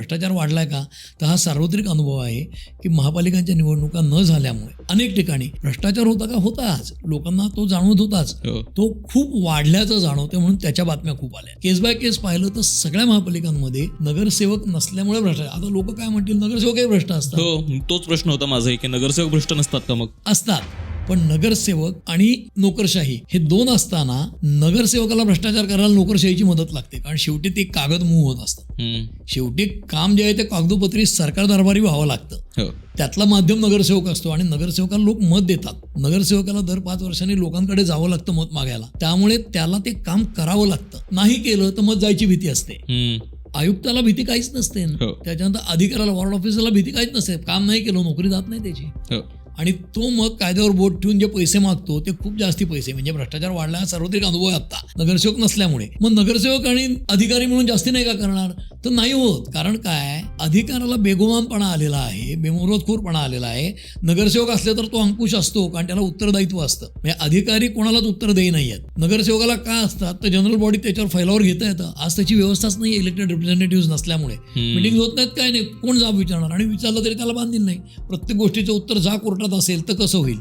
भ्रष्टाचार वाढलाय का तर हा सार्वत्रिक अनुभव आहे की महापालिकांच्या निवडणुका न झाल्यामुळे अनेक ठिकाणी भ्रष्टाचार होता का होताच लोकांना तो जाणवत होताच. हो. तो खूप वाढल्याचं जाणवते म्हणून त्याच्या बातम्या खूप आल्या. केस बाय केस पाहिलं तर सगळ्या महापालिकांमध्ये नगरसेवक नसल्यामुळे भ्रष्टाचार आता लोक काय म्हणतील नगरसेवकही भ्रष्ट असतात. हो तोच प्रश्न होता माझा की नगरसेवक भ्रष्ट नसतात का मग? असतात. पण नगरसेवक आणि नोकरशाही हे दोन असताना नगरसेवकाला भ्रष्टाचार करायला नोकरशाहीची मदत लागते. कारण शेवटी ते कागद मूव होत असतात. हम्म. शेवटी काम जे आहे ते कागदोपत्री सरकार दरबारी व्हावं लागतं. हो. त्यातला माध्यम नगरसेवक असतो आणि नगरसेवकाला लोक मत देतात. नगरसेवकाला दर पाच वर्षांनी लोकांकडे जावं लागतं मत मागायला. त्यामुळे त्याला ते काम करावं लागतं. नाही केलं तर मत जायची भीती असते. आयुक्ताला भीती काहीच नसते. हो. त्याच्यानंतर अधिकाऱ्याला वॉर्ड ऑफिसरला भीती काहीच नसते. काम नाही केलं नोकरी जात नाही त्याची. हो. आणि तो मग कायद्यावर बोट ठेवून जे पैसे मागतो ते खूप जास्ती पैसे म्हणजे भ्रष्टाचार वाढला सार्वत्रिक अनुभव आहे आता नगरसेवक नसल्यामुळे. मग नगरसेवक आणि अधिकारी म्हणून जास्ती नाही का करणार? तर नाही होत. कारण काय? अधिकाराला बेगुमानपणा आलेला आहे बेमुरतखोरपणा आलेला आहे. नगरसेवक असले तर तो अंकुश असतो कारण त्याला उत्तरदायित्व असतं. म्हणजे अधिकारी कोणालाच उत्तर देई नाही आहेत. नगरसेवकाला काय असतात? तर जनरल बॉडी त्याच्यावर फैलावर घेता येतं. आज त्याची व्यवस्थाच नाही इलेक्टेड रिप्रेझेंटेटिव्ह नसल्यामुळे. मिटिंग होत नाहीत काय नाही? कोण जाब विचारणार? आणि विचारलं तरी त्याला बांधील नाही. प्रत्येक गोष्टीचं उत्तर जा कोर्टात असेल तर कसं होईल?